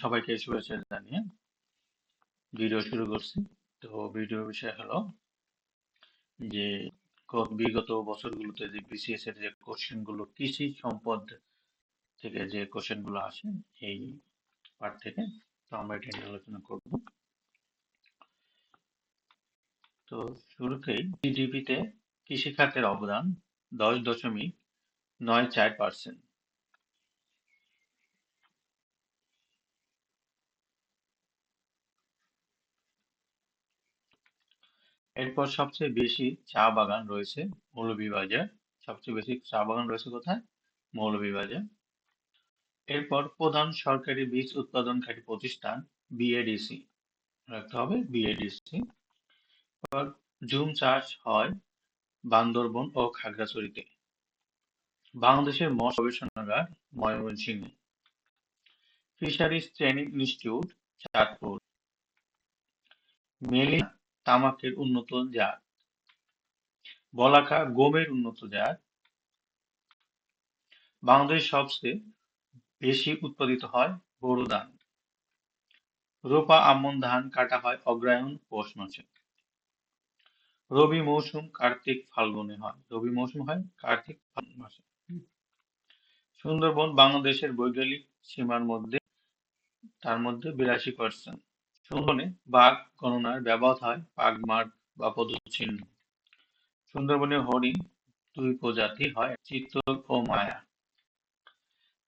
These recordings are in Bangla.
সবাইকে শুভেচ্ছা জানিয়ে ভিডিও শুরু করছি। তো ভিডিও বিষয় হলো যে বিগত বছরগুলোতে যে বিসিএস এর যে কোশ্চেনগুলো, কৃষি সম্পদ থেকে যে কোশ্চেনগুলো আসে, এই পার্ট থেকে তো আমরা এটা নিয়ে আলোচনা করব। তো শুরুতেই জিডিপিতে কৃষি খাতের অবদান দশ দশমিক নয় চার পার্সেন্ট এরপর সবচেয়ে বেশি চা বাগান রয়েছে মৌলভীবাজার। সবচেয়ে বেশি চা বাগান রয়েছে কোথায়? মৌলভীবাজার। এরপর প্রধান সরকারি বীজ উৎপাদনকারী প্রতিষ্ঠান বিএডিসি। রাখতে হবে বিএডিসি। জুম চাষ হয় বান্দরবন ও খাগড়াছড়িতে। বাংলাদেশের মৎস্য গবেষণাগার ময়মনসিংহে। Fisheries training institute Chandpur. Melina তামাকের উন্নত জাত, বলাকা গমের উন্নত জাত, বাংলাদেশে সবচেয়ে বেশি উৎপাদিত হয় বোরো ধান, রোপা আমন ধান কাটা হয় অগ্রহায়ণ পৌষ মাসে, রবি মৌসুম কার্তিক ফাল্গুনে হয়। রবি মৌসুম হয় কার্তিক ফাল্গুন মাসে। সুন্দরবন বাংলাদেশের বৈজ্ঞানিক সীমার মধ্যে তার মধ্যে বিরাশি পার্সেন্ট সুন্দরবনে বাঘ গণনার ব্যবহার হয় পাগমার্ক বা পদচিহ্ন। সুন্দরবনে হরিণ দুই প্রজাতি হয় চিত্তল ও মায়া।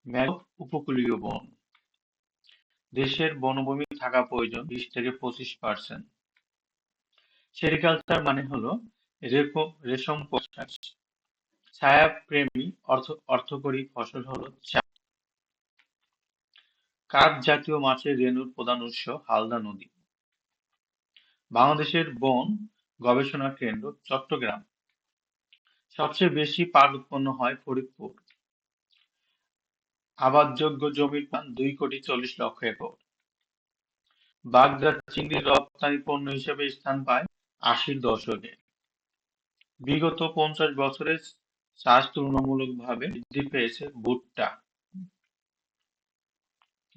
ম্যানগ্রোভ উপকূলীয় বন। দেশের বনভূমি থাকা প্রয়োজন বিশ থেকে পঁচিশ পার্সেন্ট। সেরিকালচার মানে হলো রেশম চাষ। ছায়াপ্রেমী অর্থ অর্থকরী ফসল হলো চা। কার্প জাতীয় মাছের রেণুর প্রধান উৎস হালদা নদী। বাংলাদেশের বন গবেষণা কেন্দ্র চট্টগ্রাম। সবচেয়ে বেশি পাট উৎপন্ন হয় ফরিদপুর। আবাদযোগ্য জমির মান দুই কোটি চল্লিশ লক্ষ একর। বাগদা চিংড়ি রপ্তানি পণ্য হিসেবে স্থান পায় আশির দশকে। বিগত পঞ্চাশ বছরে চাষ তুলনামূলকভাবে বৃদ্ধি পেয়েছে ভুট্টা।